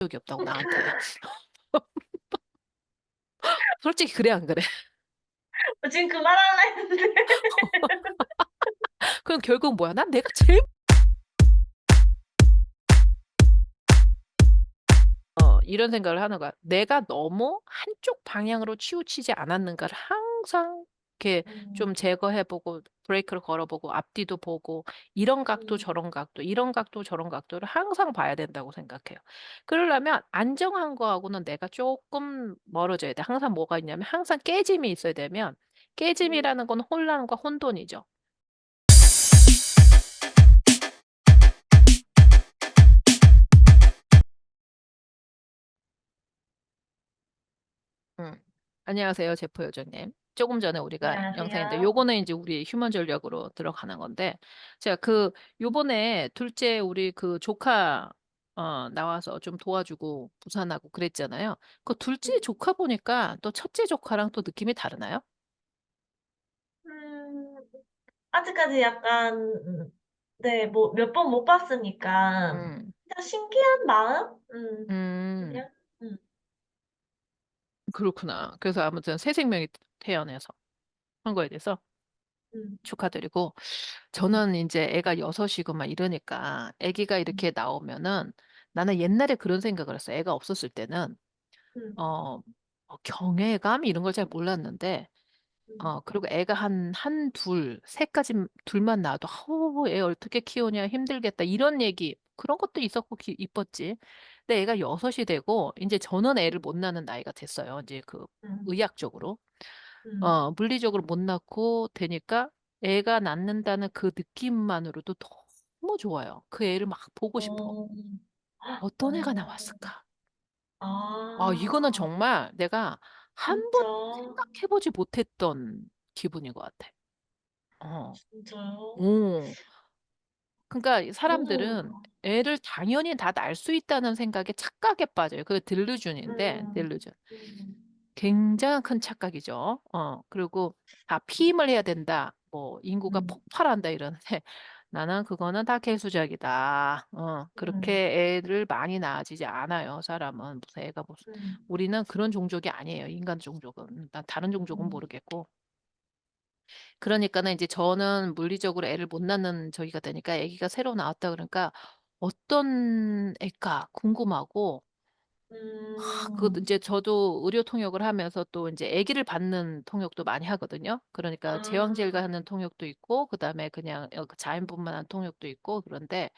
적이 없다고 나한테. 솔직히 그래 안 그래? 어 지금 그말 할라 했는데. 그럼 결국 뭐야? 난 내가 제일 어 이런 생각을 하는 거야. '내가 너무 한쪽 방향으로 치우치지 않았는가.'를 항상 이렇게 좀 음. 제거해 보고 브레이크를 걸어 보고 앞뒤도 보고 이런 각도 음. 저런 각도 이런 각도 저런 각도를 항상 봐야 된다고 생각해요. 그러려면 안정한 거하고는 내가 쪼끔 멀어져야 돼. 항상 뭐가 있냐면 항상 깨짐이 있어야 되면 음. 깨짐이라는 건 혼란과 혼돈이죠. 음. 안녕하세요, 제포 요정님. 쪼금 전에 우리가 영상인데 안녕하세요. 요거는 인제 우리 휴먼 전략으로 들어가는 건데 제가 그 요번에 2째 우리 그 조카 어 나와서 좀 도와주고 부산하고 그랬잖아요. 그2째 음. 조카 보니까 또1째 조카랑 또 느낌이 다르나요? 음. 아직까지 약간 음 네 뭐 몇 번 못 봤으니까 음. 그냥 신기한 마음? 음. 음. 그냥 음. 그렇구나. 그래서 아무튼 새 생명이 태어나서 한 거에 대해서 음. 축하드리고 음. 저는 인제 애가 6 이고 막 이러니까 애기가 음. 이렇게 나오면은 나는 옛날에 그런 생각을 했어요. 애가 없었을 때는 음. 어뭐 경외감 이런 걸 잘 몰랐는데 음. 어 그리고 애가 한 1, 2, 3 까지 둘만 낳아도 "아우 애 어떻게 키우냐. 힘들겠다." 이런 얘기 그런 것도 있었고 기 이뻤지. 근데 애가 6이 되고 인제 저는 애를 못 낳는 나이가 됐어요, 인제 그 음. 의학적으로. 음. 어 물리적으로 못 낳고 되니까 애가 낳는다는 그 느낌만으로도 너무 좋아요. 그 애를 막 보고 싶어. 어. '어떤 애가 어. 나왔을까?' 아 이거는 아. 정말 내가 1 진짜? 번도 생각해 보지 못했던 기분인 것 같아. 어. 진짜요? 어. 그러니까 이 사람들은 애를 당연히 다 낳을 수 있다는 생각에 착각에 빠져요. 그게 딜루전인데 음. 딜루전. 음. 굉장한 큰 착각이죠. 어 그리고 다 "피임을 해야 된다." 뭐 "인구가 음. 폭발한다." 이러는데 나는 그거는 다 개수작이다. 어 음. 그렇게 애를 많이 낳아지지 않아요, 사람은. 무슨 애가 무슨 음. 우리는 그런 종족이 아니에요, 인간 종족은. 난 다른 종족은 음. 모르겠고. 그러니까는 인제 저는 물리적으로 애를 못 낳는 저기가 되니까 애기가 새로 나왔다 그러니까 '어떤 애일까?' 궁금하고 그것도 음. 인제 저도 의료 통역을 하면서 또 인제 아기를 받는 통역도 많이 하거든요. 그러니까 제왕절개 아. 하는 통역도 있고 그다음에 그냥 어그 자연분만한 하는 통역도 있고 그런데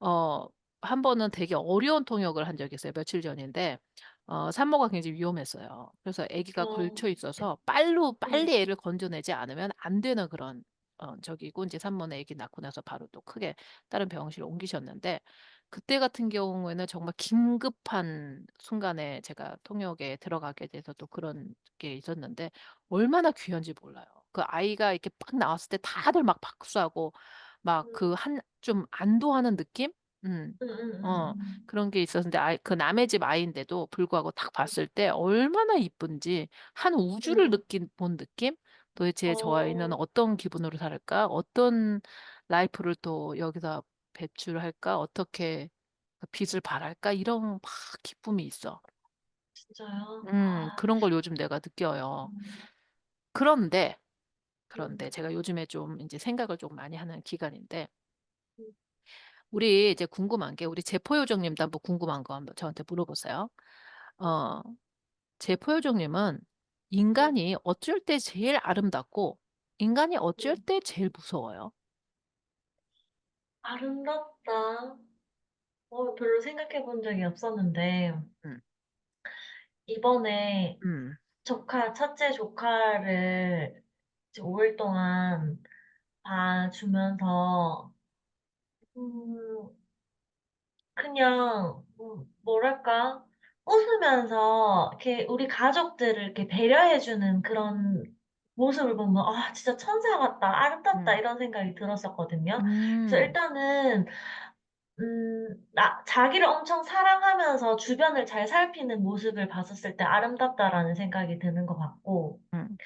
어 1 번은 되게 어려운 통역을 한 적이 있어요, 며칠 전인데 어 산모가 굉장히 위험했어요. 그래서 아기가 어. 걸쳐 네. 있어서 빨로 음. 빨리 애를 건져내지 않으면 안 되는 그런 어 저기고 인제 산모는 아기 낳고 나서 바로 또 크게 다른 병원실로 옮기셨는데 그때 같은 경우에는 정말 긴급한 순간에 제가 통역에 들어가게 돼서 또 그런 게 있었는데 얼마나 귀한지 몰라요. 그 아이가 이렇게 팍 나왔을 때 다들 막 박수하고 막 음. 그 한 좀 안도하는 느낌? 음. 어 음음음음. 그런 게 있었는데 아이 그 남의 집 아이인데도 불구하고 딱 봤을 때 얼마나 이쁜지 한 우주를 음. 느낀 본 느낌? '도대체 저 아이는 어. 어떤 기분으로 살까? 어떤 라이프를 또 여기다 배출할까? 어떻게 그 빛을 발할까?' 이런 막 기쁨이 있어. 진짜요? 음 아. 그런 걸 요즘 내가 느껴요. 음. 그런데, 그런데 음. 제가 요즘에 좀 인제 생각을 좀 많이 하는 기간인데 음. 우리 이제 궁금한 게 우리 제포 요정님도 한번 궁금한 거 한번 저한테 물어보세요. 어 제포 요정님은 음. 인간이 어쩔 때 제일 아름답고 인간이 어쩔 음. 때 제일 무서워요? 아름답다. 어 별로 생각해 본 적이 없었는데 음. 이번에 음. 조카 1째 조카를 이제 5일 동안 봐 주면서 음 그냥 음 뭐랄까? 웃으면서 이렇게 우리 가족들을 이렇게 배려해 주는 그런 모습을 보면 '아 진짜 천사 같다. 아름답다.' 음. 이런 생각이 들었었거든요. 그래서 음. 일단은 음 나 자기를 엄청 사랑하면서 주변을 잘 살피는 모습을 봤었을 때 '아름답다.'라는 생각이 드는 것 같고 음.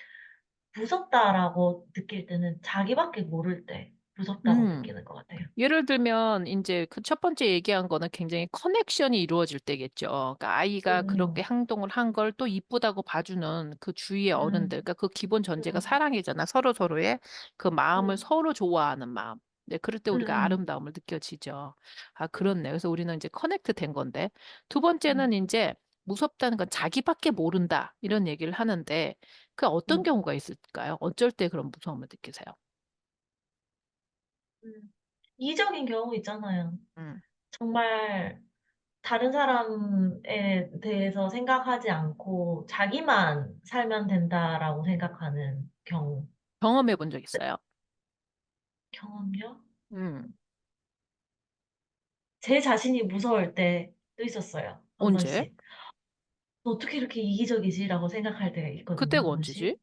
'무섭다.'라고 느낄 때는 자기밖에 모를 때. 무섭다고 음. 느끼는 것 같아요. 예를 들면 인제 그 첫 번째 얘기한 거는 굉장히 커넥션이 이루어질 때겠죠. 그러니까 아이가 그렇게 음음. 행동을 한 걸 또 이쁘다고 봐주는 그 주위의 어른들 음. 그러니까 그 기본 전제가 음. 사랑이잖아. 서로서로의 그 마음을 음. 서로 좋아하는 마음. 네 그럴 때 우리가 음음. 아름다움을 느껴지죠. 아 음. 그렇네. 그래서 우리는 인제 커넥트 된 건데 두 번째는 음. 인제 무섭다는 건 자기밖에 모른다 이런 얘기를 하는데 그 어떤 음. 경우가 있을까요? 어쩔 때 그런 무서움을 느끼세요? 음. 이기적인 경우 있잖아요. 음. 정말 다른 사람에 대해서 생각하지 않고 '자기만 살면 된다.'라고 생각하는 경우. 경험해 본적 네. 있어요? 경험이요? 음. 제 자신이 무서울 때도 있었어요, 1 언제? 번씩. '어떻게 이렇게 이기적이지?'라고 생각할 때가 있거든요, 그때가 1 언제지?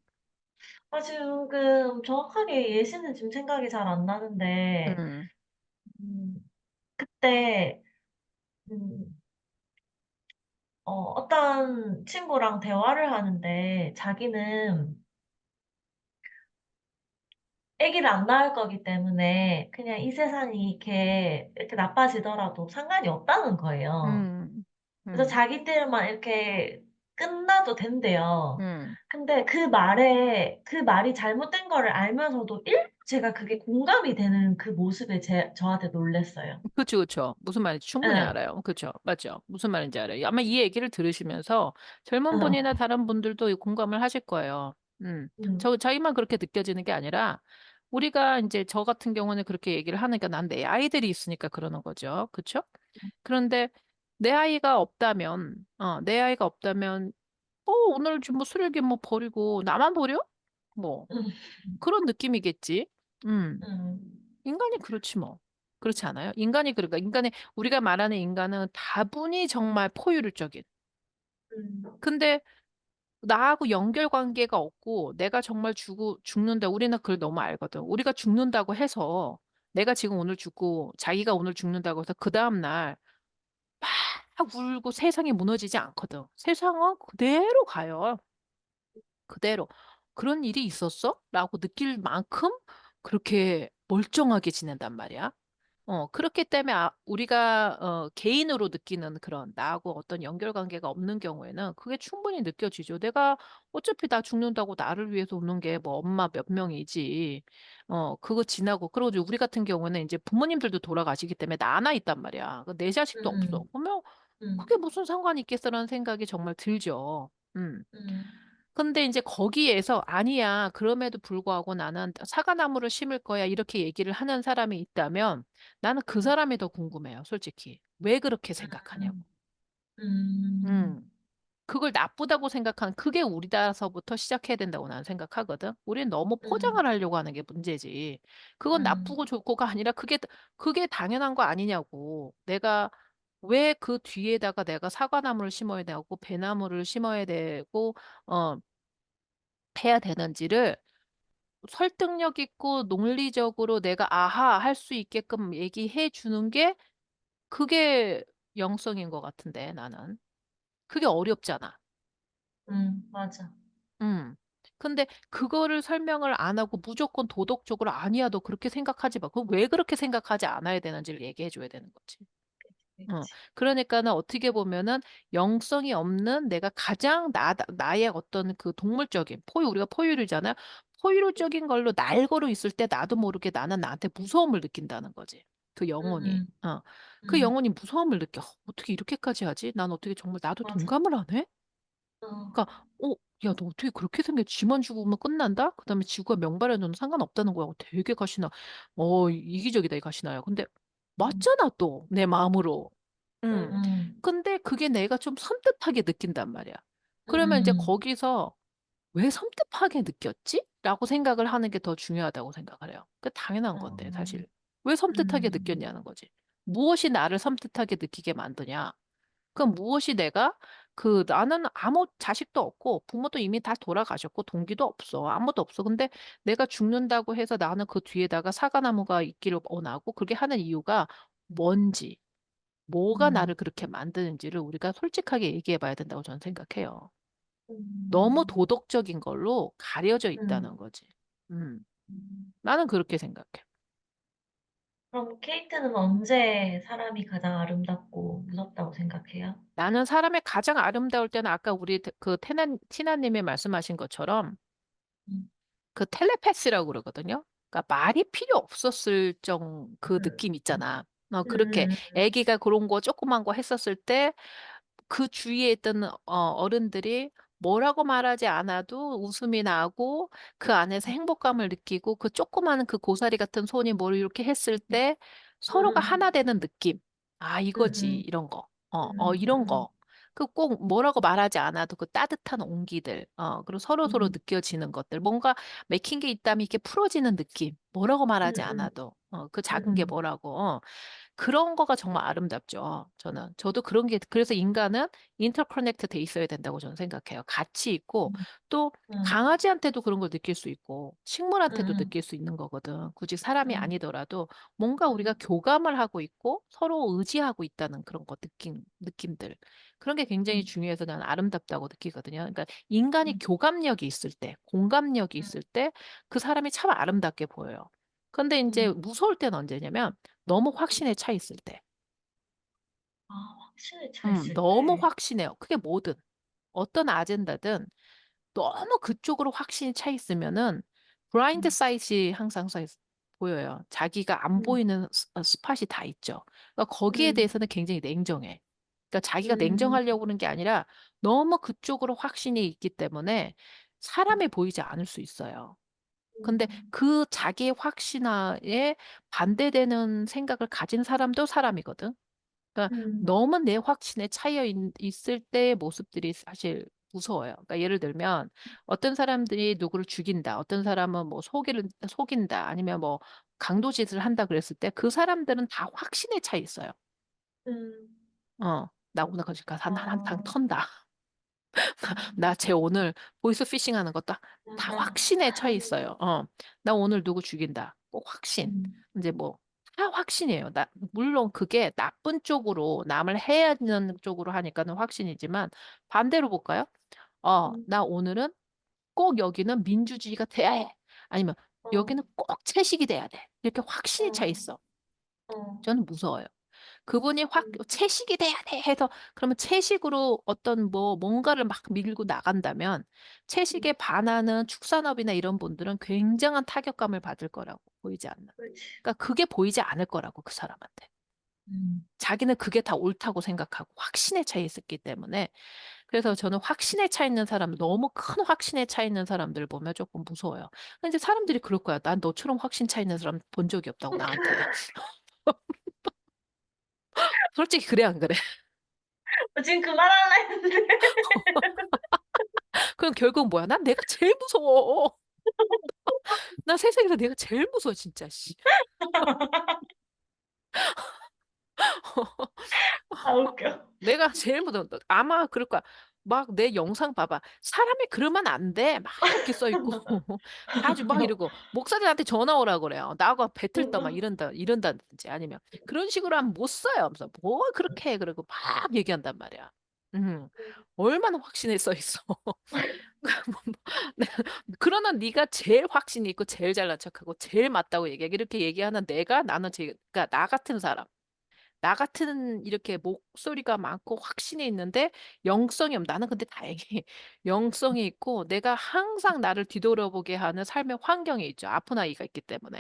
아 지금 정확하게 예시는 지금 생각이 잘 안 나는데 음. 음 그때 음 어 어떤 친구랑 대화를 하는데 자기는 아기를 안 낳을 거기 때문에 그냥 이 세상이 이렇게, 이렇게 나빠지더라도 상관이 없다는 거예요. 음. 그래서 음. 자기 때만 이렇게 끝나도 된대요. 음. 근데 그 말에 그 말이 잘못된 거를 알면서도 일부 제가 그게 공감이 되는 그 모습에 제 저한테 놀랐어요. 그쵸, 그쵸. 무슨 말인지 충분히 예. 알아요. 그쵸. 맞죠. 무슨 말인지 알아요. 아마 이 얘기를 들으시면서 젊은 분이나 어. 다른 분들도 이 공감을 하실 거예요. 음. 음. 저 자기만 그렇게 느껴지는 게 아니라 우리가 인제 저 같은 경우는 그렇게 얘기를 하니까 난 내 아이들이 있으니까 그러는 거죠. 음. 그런데 내 아이가 없다면 어 내 아이가 없다면 '어 오늘 좀뭐 쓰레기 뭐 버리고 나만 버려?' 뭐 음. 그런 느낌이겠지. 음. 음. 인간이 그렇지 뭐. 그렇지 않아요? 인간이 그러니까 인간의 우리가 말하는 인간은 다분히 정말 포유류적인 음. 근데 나하고 연결 관계가 없고 내가 정말 죽으 죽는다 우리는 그걸 너무 알거든. 우리가 죽는다고 해서 내가 지금 오늘 죽고 자기가 오늘 죽는다고 해서 그 다음 날 막 울고 세상이 무너지지 않거든. 세상은 그대로 가요. 그대로 '그런 일이 있었어?'라고 느낄 만큼 그렇게 멀쩡하게 지낸단 말이야. 어 그렇기 때문에 아 우리가 어 개인으로 느끼는 그런 나하고 어떤 연결 관계가 없는 경우에는 그게 충분히 느껴지죠. 내가 어차피 나 죽는다고 나를 위해서 우는 게 뭐 엄마 몇 명이지. 어 그거 지나고 그리고 이제 우리 같은 경우는 인제 부모님들도 돌아가시기 때문에 나1 있단 말이야. 그내 자식도 없어. 음음. 그러면 음. '그게 무슨 상관이 있겠어.'라는 생각이 정말 들죠. 음. 음. 근데 인제 거기에서 "아니야. 그럼에도 불구하고 나는 사과나무를 심을 거야." 이렇게 얘기를 하는 사람이 있다면 나는 그 음. 사람이 더 궁금해요 솔직히. 왜 그렇게 생각하냐고. 음. 음. 음. 그걸 나쁘다고 생각하는 그게 우리나라서부터 시작해야 된다고 나는 생각하거든. 우리는 너무 포장을 음. 하려고 하는 게 문제지. 그건 음. 나쁘고 좋고가 아니라 그게 다 그게 당연한 거 아니냐고. 내가 왜 그 뒤에다가 내가 사과나무를 심어야 되고 배나무를 심어야 되고 어 해야 되는지를 설득력 있고 논리적으로 내가 "아하." 할 수 있게끔 얘기해 주는 게 그게 영성인 것 같은데 나는. 그게 어렵잖아. 음 맞아. 음. 근데 그거를 설명을 안 하고 무조건 도덕적으로 "아니야. 너 그렇게 생각하지 마." 그럼 왜 그렇게 생각하지 않아야 되는지를 얘기해 줘야 되는 거지. 어. 그러니까는 어떻게 보면은 영성이 없는 내가 가장 나다 나의 어떤 그 동물적인 포유 우리가 포유류잖아요. 포유류적인 걸로 날고로 있을 때 나도 모르게 나는 나한테 무서움을 느낀다는 거지 그 영혼이. 음음. 어. 그 음. 영혼이 무서움을 느껴. '어떻게 이렇게까지 하지? 난 어떻게 정말 나도 맞아. 동감을 안 해?' 어. 그러니까 "어 야 너 어떻게 그렇게 생각 쥐만 죽으면 끝난다? 그다음에 지구가 명발해 둬도 상관없다는 거야." 되게 가시나 어 이기적이다 이 가시나요. 근데 음. 맞잖아 또 내 마음으로. 음. 음음. 근데 그게 내가 좀 섬뜩하게 느낀단 말이야. 그러면 인제 음. 거기서 '왜 섬뜩하게 느꼈지?'라고 생각을 하는 게 더 중요하다고 생각을 해요. 그 당연한 어. 건데 사실. 왜 섬뜩하게 음. 느꼈냐는 거지. 무엇이 나를 섬뜩하게 느끼게 만드냐. 그럼 무엇이 내가 그 나는 아무 자식도 없고 부모도 이미 다 돌아가셨고 동기도 없어. 아무도 없어. 근데 내가 죽는다고 해서 나는 그 뒤에다가 사과나무가 있기를 원하고 그렇게 하는 이유가 뭔지 뭐가 나를 음. 그렇게 만드는지를 우리가 솔직하게 얘기해 봐야 된다고 저는 생각해요. 너무 음. 도덕적인 걸로 가려져 있다는 음. 거지. 음. 음. 나는 그렇게 생각해. 그럼 케이트는 언제 사람이 가장 아름답고 무섭다고 생각해요? 나는 사람의 가장 아름다울 때는 아까 우리 테- 그 테나, 티나님이 말씀하신 것처럼 음. 그 텔레패시라고 그러거든요. 그러니까 말이 필요 없었을 정 그 음. 느낌 있잖아. 어, 그렇게 음. 아기가 그런 거 조그만 거 했었을 때 그 주위에 있던 어, 어른들이 뭐라고 말하지 않아도 웃음이 나고 그 안에서 행복감을 느끼고 그 조그마한 그 고사리 같은 손이 뭘 이렇게 했을 때 서로가 하나 음. 되는 느낌. 아, 이거지. 음음. 이런 거. 어, 어, 음. 이런 음. 거. 그 꼭 뭐라고 말하지 않아도 그 따뜻한 온기들, 어, 그리고 서로서로 음. 느껴지는 것들, 뭔가 맥힌 게 있다면 이렇게 풀어지는 느낌, 뭐라고 말하지 음음. 않아도, 어, 그 작은 게 음음. 뭐라고, 어, 그런 거가 정말 아름답죠. 저는. 저도 그런 게, 그래서 인간은 인터커넥트 돼 있어야 된다고 저는 생각해요. 같이 있고, 음. 또 음. 강아지한테도 그런 걸 느낄 수 있고, 식물한테도 음음. 느낄 수 있는 거거든. 굳이 사람이 음. 아니더라도 뭔가 우리가 음. 교감을 하고 있고, 서로 의지하고 있다는 그런 거, 느낌, 느낌들. 그런 게 굉장히 음. 중요해서 나는 아름답다고 느끼거든요. 그러니까 인간이 음. 교감력이 있을 때, 공감력이 음. 있을 때, 그 사람이 참 아름답게 보여요. 근데 이제 음. 무서울 때는 언제냐면, 너무 확신에 차 있을 때. 아 확신에 차 음, 있을 너무 때. 확신해요. 그게 뭐든. 어떤 아젠다든 너무 그쪽으로 확신이 차 있으면은 블라인드 음. 사이트이 항상 서 있- 보여요. 자기가 안 음. 보이는 스, 어, 스팟이 다 있죠. 그러니까 거기에 음. 대해서는 굉장히 냉정해. 그러니까 자기가 음. 냉정하려고 하는 게 아니라 너무 그쪽으로 확신이 있기 때문에 사람이 보이지 않을 수 있어요. 근데 음. 그 자기의 확신에 반대되는 생각을 가진 사람도 사람이거든. 그러니까 음. 너무 내 확신에 차여 있, 있을 때의 모습들이 사실 무서워요. 그러니까 예를 들면 어떤 사람들이 누구를 죽인다, 어떤 사람은 뭐 속이를 속인다, 아니면 뭐 강도짓을 한다 그랬을 때 그 사람들은 다 확신에 차 있어요. 음. 어, 나 오늘 거기 가서 한, 한, 방 아. 턴다. 음. 나쟤 오늘 보이스 피싱 하는 것도 다 맞아. 확신에 차 있어요. 어, 나 오늘 누구 죽인다. 꼭 확신. 음. 이제 뭐, 다 확신이에요. 나, 물론 그게 나쁜 쪽으로, 남을 해야 하는 쪽으로 하니까는 확신이지만, 반대로 볼까요? 어, 음. 나 오늘은 꼭 여기는 민주주의가 돼야 해. 아니면 어. 여기는 꼭 채식이 돼야 돼. 이렇게 확신이 차 어. 있어. 어. 저는 무서워요. 그분이 확 음. 채식이 돼야 돼 해서 그러면 채식으로 어떤 뭐 뭔가를 막 밀고 나간다면 음. 채식에 반하는 축산업이나 이런 분들은 굉장한 타격감을 받을 거라고 보이지 않나. 그러니까 그게 보이지 않을 거라고 그 사람한테. 음. 자기는 그게 다 옳다고 생각하고 확신에 차 있었기 때문에 그래서 저는 확신에 차 있는 사람 너무 큰 확신에 차 있는 사람들 보면 조금 무서워요. 근데 사람들이 그럴 거야. 난 너처럼 확신 차 있는 사람 본 적이 없다고 나한테. 솔직히 그래 안 그래? 어 지금 그 말 할라 했는데. 그럼 결국 뭐야? 난 내가 제일 무서워. 나 세상에서 내가 제일 무서워, 진짜, 씨. 아 웃겨. 내가 제일 무서워. 너 아마 그럴 거야. 막 내 영상 봐봐. 사람이 그러면 안 돼. 막 이렇게 써 있고. 아주 막 이러고. 목사들한테 전화 오라 그래요. 나하고 배틀 떠. 막 이런다, 이런다든지. 아니면 그런 식으로 하면 못 써요. 그래서 뭘 그렇게 해. 그러고 막 얘기한단 말이야. 음, 얼마나 확신에 써 있어. 그러나 네가 제일 확신이 있고 제일 잘난 척하고 제일 맞다고 얘기해. 이렇게 얘기하는 내가 나는 제, 그러니까 나 같은 사람. 나 같은 이렇게 목소리가 많고 확신이 있는데 영성이 없. 나는 근데 다행히 영성이 있고 내가 항상 나를 뒤돌아보게 하는 삶의 환경이 있죠. 아픈 아이가 있기 때문에.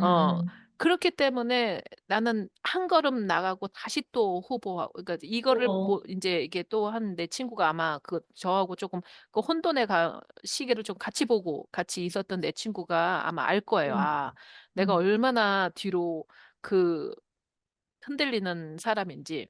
어, 음음음. 그렇기 때문에 나는 한 걸음 나가고 다시 또 후보하고, 그러니까 이거를 그거. 보, 이제 이게 또 한 내 친구가 아마 그 저하고 조금 그 혼돈의 가, 시기를 좀 같이 보고 같이 있었던 내 친구가 아마 알 거예요. 음. 아, 내가 음. 얼마나 뒤로 그 흔들리는 사람인지.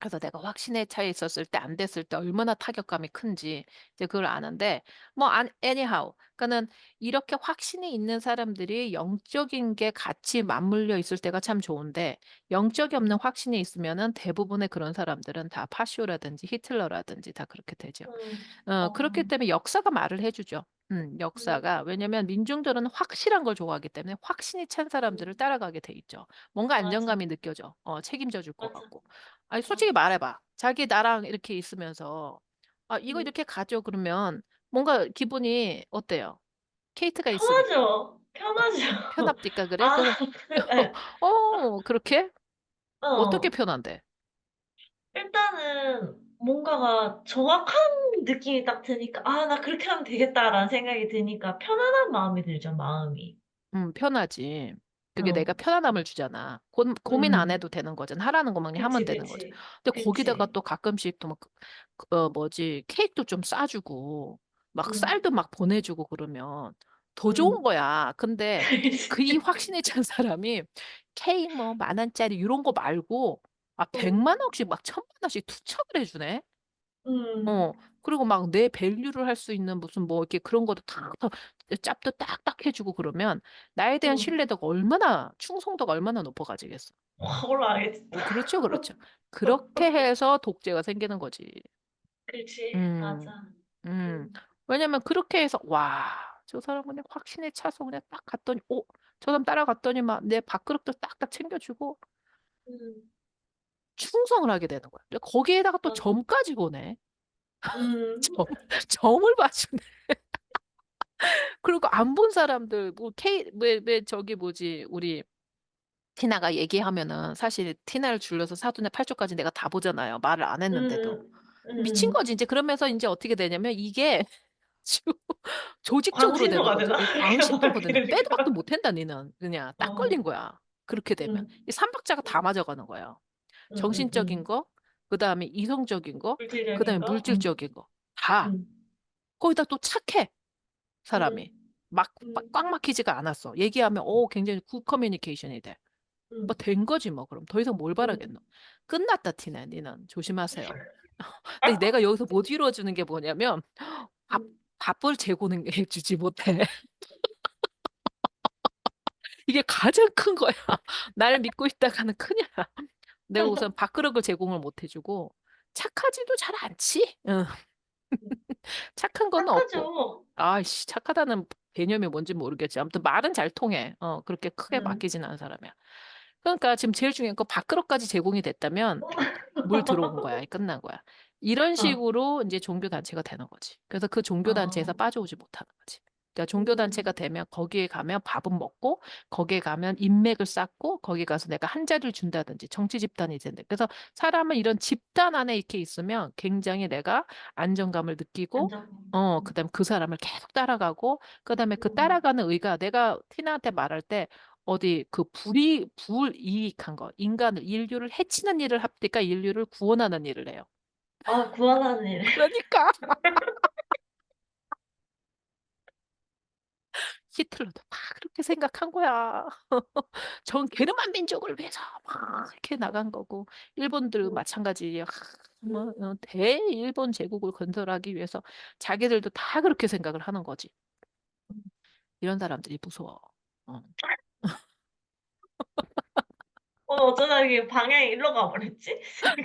그래서 내가 확신에 차 있었을 때 안 됐을 때 얼마나 타격감이 큰지 이제 그걸 아는데 뭐 안- anyhow 그러니까는 이렇게 확신이 있는 사람들이 영적인 게 같이 맞물려 있을 때가 참 좋은데 영적이 없는 확신이 있으면은 대부분의 그런 사람들은 다 파쇼라든지 히틀러라든지 다 그렇게 되죠. 음. 어, 그렇기 어. 때문에 역사가 말을 해주죠. 음, 음. 역사가 왜냐면 민중들은 확실한 걸 좋아하기 때문에 확신이 찬 사람들을 음. 따라가게 돼 있죠. 뭔가 맞아. 안정감이 느껴져. 어, 책임져 줄 것 맞아. 같고. 아니. 솔직히 말해 봐. 자기 나랑 이렇게 있으면서, 아, 이거 음. 이렇게 가죠. 그러면 뭔가 기분이 어때요? 케이트가 있으니까. 편하죠. 어 편하죠. 편합니까 그래? 아그 예. 어 그렇게? 어떻게 어. 편한데? 일단은 뭔가가 정확한 느낌이 딱 드니까 '아 나 그렇게 하면 되겠다.'라는 생각이 드니까 편안한 마음이 들죠, 마음이. 음 편하지. 그게 내가 어. 편안함을 주잖아. 곤 고민 안 음. 해도 되는 거잖아. 하라는 것만 그냥 하면 그치, 되는 거지. 그치. 근데 거기다가 그치. 또 가끔씩 또 막 그 어 뭐지 케이크도 좀 싸 주고 막 음. 쌀도 막 보내 주고 그러면 더 좋은 음. 거야. 근데. 그 이 확신에 찬 사람이 케이크 뭐 10,000 원짜리 요런 거 말고 아 어. 1,000,000 원씩 막 1,000,000 원씩 투척을 해 주네. 어 음. 그리고 막 내 밸류를 할 수 있는 무슨 뭐 이렇게 그런 것도 다다 짭도 딱딱 해 주고 그러면 나에 대한 어. 신뢰도가 얼마나 충성도가 얼마나 높아가지겠어. 확 올라가겠지 또. 어 그렇죠, 그렇죠. 그렇게 해서 독재가 생기는 거지. 그렇지. 음. 맞아. 음. 음. 왜냐면 그렇게 해서 '와 저 사람 그냥 확신에 차서 그냥 딱 갔더니 어저 사람 따라갔더니만 내 밥그릇도 딱딱 챙겨 주고' 음. 충성을 하게 되는 거야. 근데 거기에다가 또 맞아. 점까지 보내. 음. 점 점을 봐 주네. 그리고 안 본 사람들 뭐 케이 왜 왜 저기 뭐지 우리 티나가 얘기하면은 사실 티나를 줄여서 사돈의 8 조까지 내가 다 보잖아요, 말을 안 했는데도. 음음. 미친 음음. 거지. 인제 그러면서 인제 어떻게 되냐면 이게 조직적으로 되는 광신도가 거죠. 되나? 이 광신도가 되는 거야. 빼도 박도. 못한다 니는. 그냥 딱 어. 걸린 거야, 그렇게 되면. 음. 이 3 박자가 다 음. 맞아가는 거예요. 정신적인 음음음. 거, 그다음에 이성적인 거, 물질적인 그다음에 거. 음. 물질적인 거 다. 음. 거기다 또 착해, 음. 사람이. 막막 음. 꽉 막히지가 않았어. 얘기하면 어 굉장히 굿 커뮤니케이션이 돼. 뭐 음. 된 거지 뭐 그럼. 더 이상 뭘 음. 바라겠노. 끝났다 티나 니는. 조심하세요. 근데 내가 여기서 못 이루어 주는 게 뭐냐면 밥 음. 밥을 제공은 해 주지 못해. 이게 가장 큰 거야. 날 믿고 있다가는 큰일 나. 내가 우선 밥그릇을 제공을 못 해 주고 착하지도 잘 않지. 어. 음. 착한 거는 없고. 착하죠. 아이씨 착하다는 개념이 뭔지 모르겠지. 아무튼 말은 잘 통해. 어 그렇게 크게 음. 맡기지는 않은 사람이야. 그러니까 지금 제일 중요한 건 밥그릇까지 제공이 됐다면 물 들어온 거야. 이 끝난 거야. 이런 어. 식으로 인제 종교 단체가 되는 거지. 그래서 그 종교 단체에서 어. 빠져오지 못하는 거지. 그러니까 종교 단체가 음. 되면 거기에 가면 밥은 먹고 거기에 가면 인맥을 쌓고 거기 가서 내가 한 자리를 준다든지 정치 집단이 된다. 그래서 사람은 이런 집단 안에 이렇게 있으면 굉장히 내가 안정감을 느끼고 안정. 어 음. 그다음에 그 사람을 계속 따라가고 그다음에 그 음. 따라가는 의가 내가 티나한테 말할 때 어디 그 불이 불이익한 거 인간을 인류를 해치는 일을 합니까? 인류를 구원하는 일을 해요? 아 구원하는 일. 그러니까. 히틀러도 막 그렇게 생각한 거야. 전 게르만 민족을 위해서 막 이렇게 나간 거고 일본도 음. 마찬가지야. 뭐 음. 어 대일본 제국을 건설하기 위해서 자기들도 다 그렇게 생각을 하는 거지. 음. 이런 사람들이 무서워. 어. 어 어쩌다 이게 방향이 일로 가 버렸지?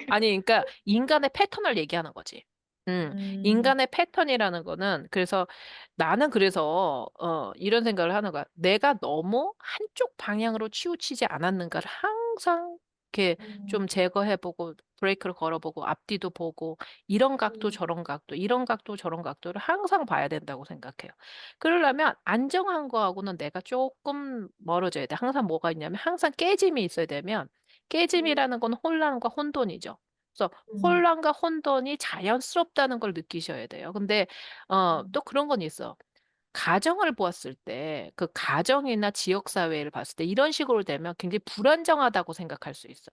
아니 그러니까 인간의 패턴을 얘기하는 거지. 음. 음. 인간의 패턴이라는 거는 그래서 나는 그래서 어 이런 생각을 하는 거야. '내가 너무 한쪽 방향으로 치우치지 않았는가.'를 항상 이렇게 좀 음. 제거해 보고 브레이크를 걸어 보고 앞뒤도 보고 이런 각도 음. 저런 각도 이런 각도 저런 각도를 항상 봐야 된다고 생각해요. 그러려면 안정한 거하고는 내가 쪼끔 멀어져야 돼. 항상 뭐가 있냐면 항상 깨짐이 있어야 되면 음. 깨짐이라는 건 혼란과 혼돈이죠. 그래서 음. 혼란과 혼돈이 자연스럽다는 걸 느끼셔야 돼요. 근데 어 음. 또 그런 건 있어. 가정을 보았을 때 그 가정이나 지역 사회를 봤을 때 이런 식으로 되면 굉장히 불안정하다고 생각할 수 있어.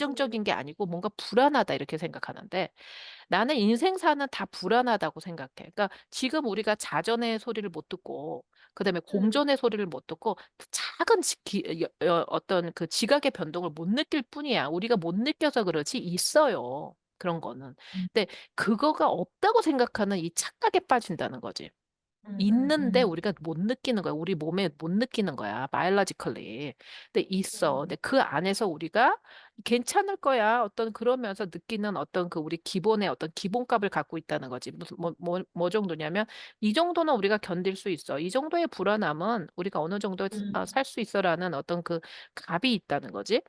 음. '안정적인 게 아니고 뭔가 불안하다.' 이렇게 생각하는데 나는 인생 사는 다 불안하다고 생각해. 그러니까 지금 우리가 자전의 소리를 못 듣고 그다음에 음. 공전의 소리를 못 듣고 그 작은 지 기 여 여 어떤 그 지각의 변동을 못 느낄 뿐이야. 우리가 못 느껴서 그렇지 있어요, 그런 거는. 음. 근데 그거가 없다고 생각하는 이 착각에 빠진다는 거지. 있는데 음음음. 우리가 못 느끼는 거야. 우리 몸에 못 느끼는 거야 biologically. 근데 있어. 음. 근데 그 안에서 우리가 '괜찮을 거야.' 어떤 그러면서 느끼는 어떤 그 우리 기본의 어떤 기본값을 갖고 있다는 거지. 무슨 뭐 뭐 뭐 정도냐면 '이 정도는 우리가 견딜 수 있어. 이 정도의 불안함은 우리가 어느 정도 스아 음. 살 수 있어.'라는 어떤 그 갑이 있다는 거지.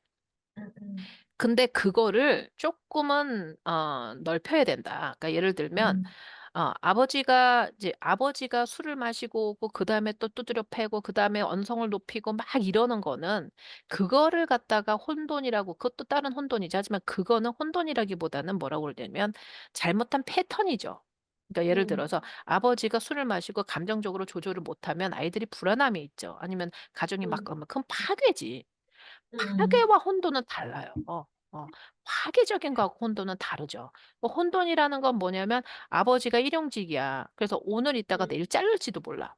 음 음. 근데 그거를 쪼끔은 어 넓혀야 된다. 그러니까 예를 들면 음. 어 아버지가 이제 아버지가 술을 마시고 오고 그다음에 또 두드려 패고 그다음에 언성을 높이고 막 이러는 거는 그거를 갖다가 혼돈이라고 그것도 다른 혼돈이죠. 하지만 그거는 혼돈이라기보다는 뭐라고 그러냐면 잘못한 패턴이죠. 그러니까 예를 음. 들어서 아버지가 술을 마시고 감정적으로 조절을 못하면 아이들이 불안함이 있죠. 아니면 가정이 막 음. 그러면 그건 파괴지. 음음. 파괴와 혼돈은 달라요. 어. 어. 파괴적인 거하고 혼돈은 다르죠. 뭐 혼돈이라는 건 뭐냐면 아버지가 일용직이야. 그래서 오늘 있다가 음. 내일 잘릴지도 몰라.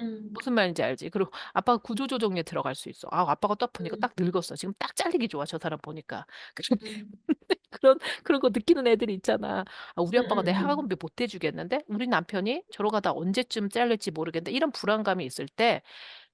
음. 무슨 말인지 알지? 그리고 아빠가 구조조정에 들어갈 수 있어. 아 아빠가 딱 보니까 음. 딱 늙었어. 지금 딱 잘리기 좋아, 저 사람 보니까. 그런 음. 그런 그런 거 느끼는 애들이 있잖아. '아 우리 아빠가 내 음음음. 학원비 못 대주겠는데? 우리 남편이 저러다가 언제쯤 잘릴지 모르겠는데?' 이런 불안감이 있을 때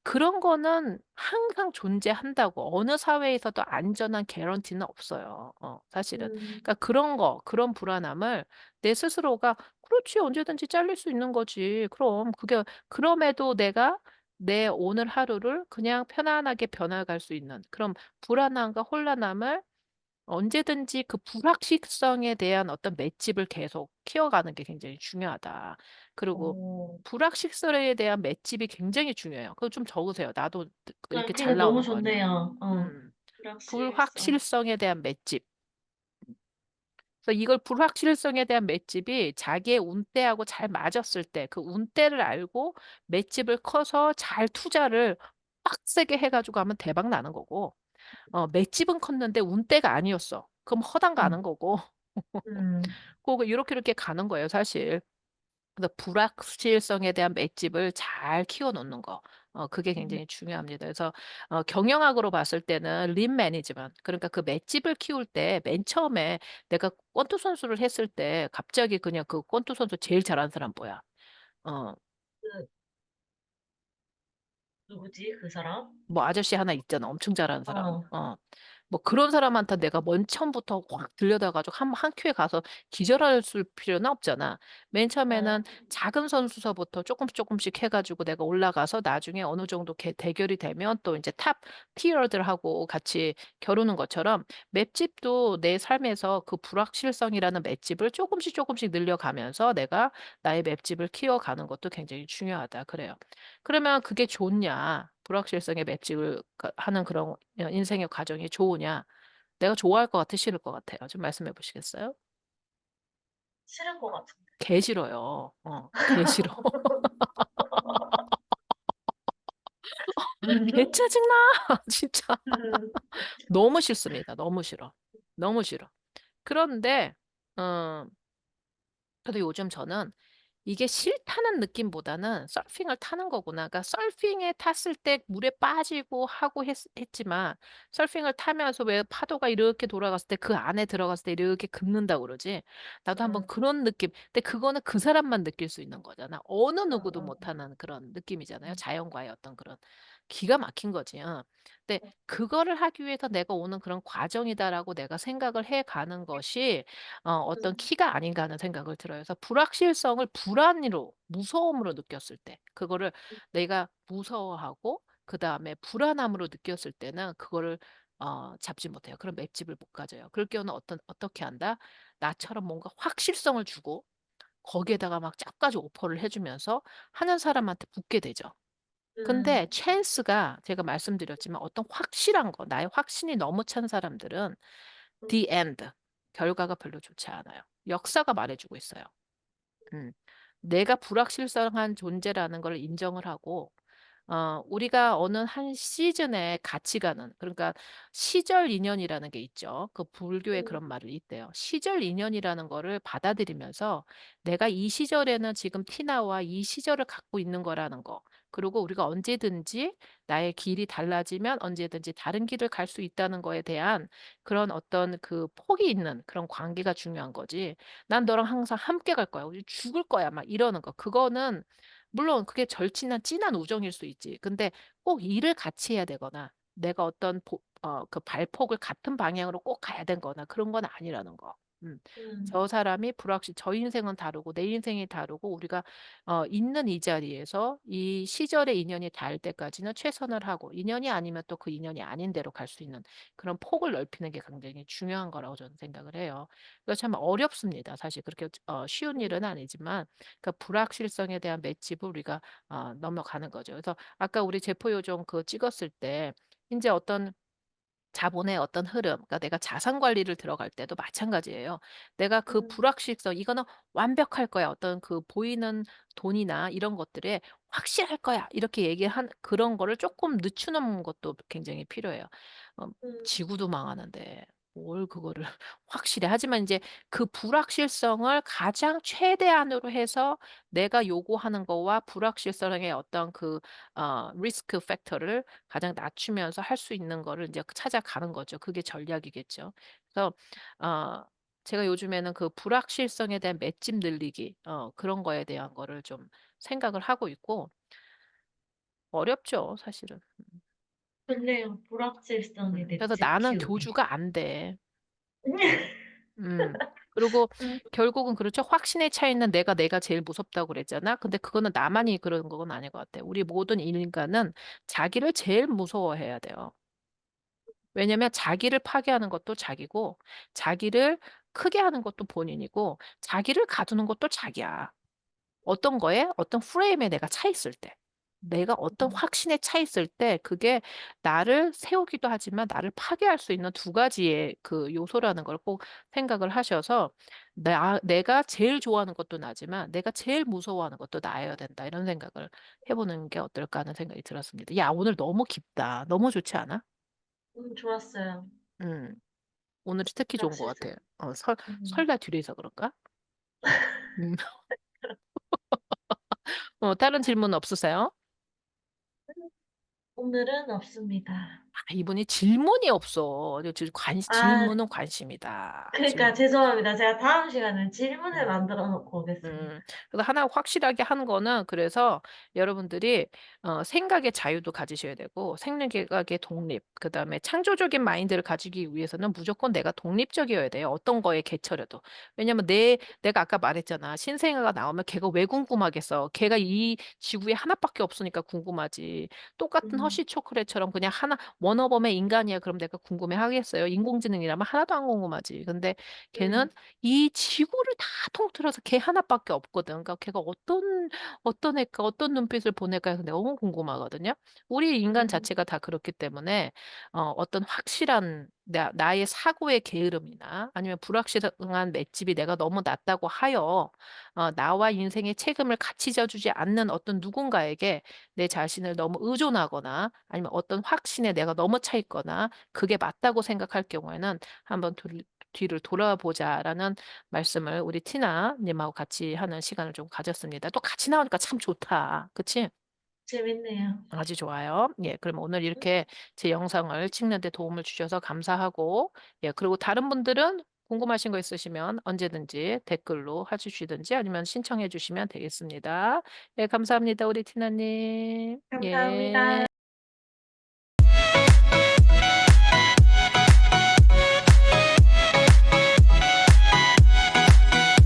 그런 거는 항상 존재한다고. 어느 사회에서도 안전한 개런티는 없어요 어 사실은. 음. 그러니까 그런 거 그런 불안함을 내 스스로가 '그렇지. 언제든지 잘릴 수 있는 거지. 그럼.' 그게 그럼에도 내가 내 오늘 하루를 그냥 편안하게 변화갈 수 있는 그런 불안함과 혼란함을 언제든지 그 불확실성에 대한 어떤 맷집을 계속 키워가는 게 굉장히 중요하다. 그리고 어. 불확실성에 대한 맷집이 굉장히 중요해요. 그거 좀 적으세요. 나도 느아 이렇게 그니까 잘 너무 나오는 거니. 좋네요. 어. 음. 불확실성. 불확실성에 대한 맷집. 그래서 이걸 불확실성에 대한 맷집이 자기의 운대하고 잘 맞았을 때 그 운대를 알고 맷집을 커서 잘 투자를 빡세게 해 가지고 하면 대박 나는 거고 어 맷집은 컸는데 운대가 아니었어. 그럼 허당 음. 가는 거고. 음. 고거 요렇게, 요렇게 가는 거예요 사실. 그래서 불확실성에 대한 맷집을 잘 키워 놓는 거. 어 그게 음. 굉장히 중요합니다. 그래서 어 경영학으로 봤을 때는 lean management 그러니까 그 맷집을 키울 때 맨 처음에 내가 권투 선수를 했을 때 갑자기 그냥 그 권투 선수 제일 잘하는 사람 뭐야? 어. 그 누구지 그 사람? 뭐 아저씨 하나 있잖아 엄청 잘하는 사람. 어. 어. 뭐 그런 사람한테 내가 맨 처음부터 확 들여다 가지고 한 한 큐에 가서 기절했을 필요는 없잖아. 맨 처음에는 어. 작은 선수서부터 쪼끔씩 쪼끔씩 해 가지고 내가 올라가서 나중에 어느 정도 개 대결이 되면 또 인제 탑 티어들하고 같이 겨루는 것처럼 맷집도 내 삶에서 그 불확실성이라는 맷집을 쪼금씩 쪼금씩 늘려가면서 내가 나의 맷집을 키워가는 것도 굉장히 중요하다 그래요. 그러면 그게 좋냐? 불확실성의 맷집을 그 하는 그런 어 인생의 과정이 좋으냐? 내가 좋아할 것 같아 싫을 것 같아요? 좀 말씀해 보시겠어요? 싫을 것 같은데. 개 싫어요. 어 개 싫어. 개 짜증나 진짜. 너무 싫습니다. 너무 싫어. 너무 싫어. 그런데 어 그래도 요즘 저는 ' 이게 싫다.'는 느낌보다는 '서핑을 타는 거구나.' 그러니까 서핑에 탔을 때 물에 빠지고 하고 했 했지만 서핑을 타면서 왜 파도가 이렇게 돌아갔을 때 그 안에 들어갔을 때 이렇게 긋는다고 그러지. 나도 한번 음. 그런 느낌 근데 그거는 그 사람만 느낄 수 있는 거잖아. 어느 누구도 어어. 못하는 그런 느낌이잖아요. 음. 자연과의 어떤 그런 기가 막힌 거지. 어. 근데 어. 그거를 하기 위해서 '내가 오는 그런 과정이다.'라고 내가 생각을 해 가는 것이 어 어떤 음. 키가 아닌가 하는 생각을 들어요. 그래서 불확실성을 불안으로 무서움으로 느꼈을 때 그거를 내가 무서워하고 그다음에 불안함으로 느꼈을 때는 그거를 어 잡지 못해요. 그런 맷집을 못 가져요. 그럴 경우는 어떤 어떻게 한다? 나처럼 뭔가 확실성을 주고 거기에다가 막 짝까지 오퍼를 해 주면서 하는 사람한테 붙게 되죠. 근데 음. 찬스가 제가 말씀드렸지만 어떤 확실한 거 나의 확신이 너무 찬 사람들은 음. the end 결과가 별로 좋지 않아요. 역사가 말해 주고 있어요. 음. 내가 불확실성한 존재라는 걸 인정을 하고 어 우리가 어느 한 시즌에 같이 가는 그러니까 시절 인연이라는 게 있죠. 그 불교에 음. 그런 말이 있대요. 시절 인연이라는 거를 받아들이면서 내가 이 시절에는 지금 티나와 이 시절을 갖고 있는 거라는 거 그리고 우리가 언제든지 나의 길이 달라지면 언제든지 다른 길을 갈 수 있다는 거에 대한 그런 어떤 그 폭이 있는 그런 관계가 중요한 거지 "난 너랑 항상 함께 갈 거야. 우리 죽을 거야." 막 이러는 거 그거는 물론 그게 절친한 찐한 우정일 수 있지. 근데 꼭 일을 같이 해야 되거나 내가 어떤 보 어 그 발폭을 같은 방향으로 꼭 가야 되거나 그런 건 아니라는 거. 음. 음. 저 사람이 불확실 저 인생은 다르고 내 인생이 다르고 우리가 어 있는 이 자리에서 이 시절의 인연이 닿을 때까지는 최선을 하고 인연이 아니면 또 그 인연이 아닌 데로 갈 수 있는 그런 폭을 넓히는 게 굉장히 중요한 거라고 저는 생각을 해요. 그래서 참 어렵습니다. 사실 그렇게 어 쉬운 음. 일은 아니지만 그 불확실성에 대한 맷집을 우리가 어 넘어가는 거죠. 그래서 아까 우리 제포 요정 그 찍었을 때 인제 어떤 자본의 어떤 흐름 그러니까 내가 자산 관리를 들어갈 때도 마찬가지예요. 내가 그 음. 불확실성 '이거는 완벽할 거야.' 어떤 그 보이는 돈이나 이런 것들에 '확실할 거야.' 이렇게 얘기한 그런 거를 쪼끔 늦추는 것도 굉장히 필요해요. 어 음. 지구도 망하는데 뭘 그거를 확실해. 하지만 인제 그 불확실성을 가장 최대한으로 해서 내가 요구하는 거와 불확실성의 어떤 그 어 리스크 팩터를 가장 낮추면서 할 수 있는 거를 인제 그 찾아가는 거죠. 그게 전략이겠죠. 그래서 어 제가 요즘에는 그 불확실성에 대한 맷집 늘리기 어 그런 거에 대한 거를 좀 생각을 하고 있고 어렵죠 사실은. 음. 좋네요. 불확실성의 음. 그래서 나는 키우기. 교주가 안 돼. 음. 그리고 음. 결국은 그렇죠. 확신에 차 있는 내가, 내가 제일 무섭다고 그랬잖아. 근데 그거는 음. 나만이 그런 건 아닌 것 같아요. 우리 모든 인간은 자기를 제일 무서워해야 돼요. 왜냐면 자기를 파괴하는 것도 자기고 자기를 크게 하는 것도 본인이고 자기를 가두는 것도 자기야. 어떤 거에 어떤 프레임에 내가 차 있을 때. 내가 어떤 음. 확신에 차 있을 때 그게 나를 세우기도 하지만 나를 파괴할 수 있는 두 가지의 그 요소라는 걸 꼭 생각을 하셔서 나 '내가 제일 좋아하는 것도 나지만 내가 제일 무서워하는 것도 나여야 된다.' 이런 생각을 해 보는 게 어떨까 하는 생각이 들었습니다. 야 오늘 너무 깊다. 너무 좋지 않아? 음 좋았어요. 음. 오늘이 특히 좋은 것. 같아요. 어 설 음. 설날 뒤레서 그런가? 음. 어 다른 질문 없으세요? 음. 오늘은 없습니다. 아 이분이 질문이 없어. 저질 관시 아. 질문은 관심이다. 그러니까 질문. 죄송합니다. 제가 다음 시간에 질문을 음. 만들어 놓고 오겠습니다. 음. 그래서 하나 확실하게 한 거는 그래서 여러분들이 어 생각의 자유도 가지셔야 되고 생각의 독립 그다음에 창조적인 마인드를 가지기 위해서는 무조건 내가 독립적이어야 돼요, 어떤 거에 개처려도. 왜냐면 내 내가 아까 말했잖아. 신생아가 나오면 걔가 왜 궁금하겠어. 걔가 이 지구에 하나밖에 없으니까 궁금하지. 똑같은 음. 허쉬 초콜릿처럼 그냥 하나 them의 인간이야. 그럼 내가 궁금해 하겠어요? 인공지능이라면 하나도 안 궁금하지. 근데 걔는 음. 이 지구를 다 통틀어서 걔 하나밖에 없거든. 그러니까 걔가 어떤 어떤 애일까 어떤 눈빛을 보낼까 해서 너무 궁금하거든요. 우리 인간 음. 자체가 다 그렇기 때문에 어 어떤 확실한 나 나의 사고의 게으름이나 아니면 불확실한 맷집이 내가 너무 낮다고 하여 어 나와 인생의 책임을 같이 져 주지 않는 어떤 누군가에게 내 자신을 너무 의존하거나 아니면 어떤 확신에 내가 너무 차 있거나 그게 맞다고 생각할 경우에는 "한번 돌 뒤를 돌아보자."라는 말씀을 우리 티나 님하고 같이 하는 시간을 좀 가졌습니다. 또 같이 나오니까 참 좋다. 그치? 재밌네요. 아주 좋아요. 예 그럼 오늘 음. 이렇게 제 영상을 찍는 데 도움을 주셔서 감사하고 예 그리고 다른 분들은 궁금하신 거 있으시면 언제든지 댓글로 해 주시든지 아니면 신청해 주시면 되겠습니다. 예 감사합니다, 우리 티나 님. 예. 감사합니다.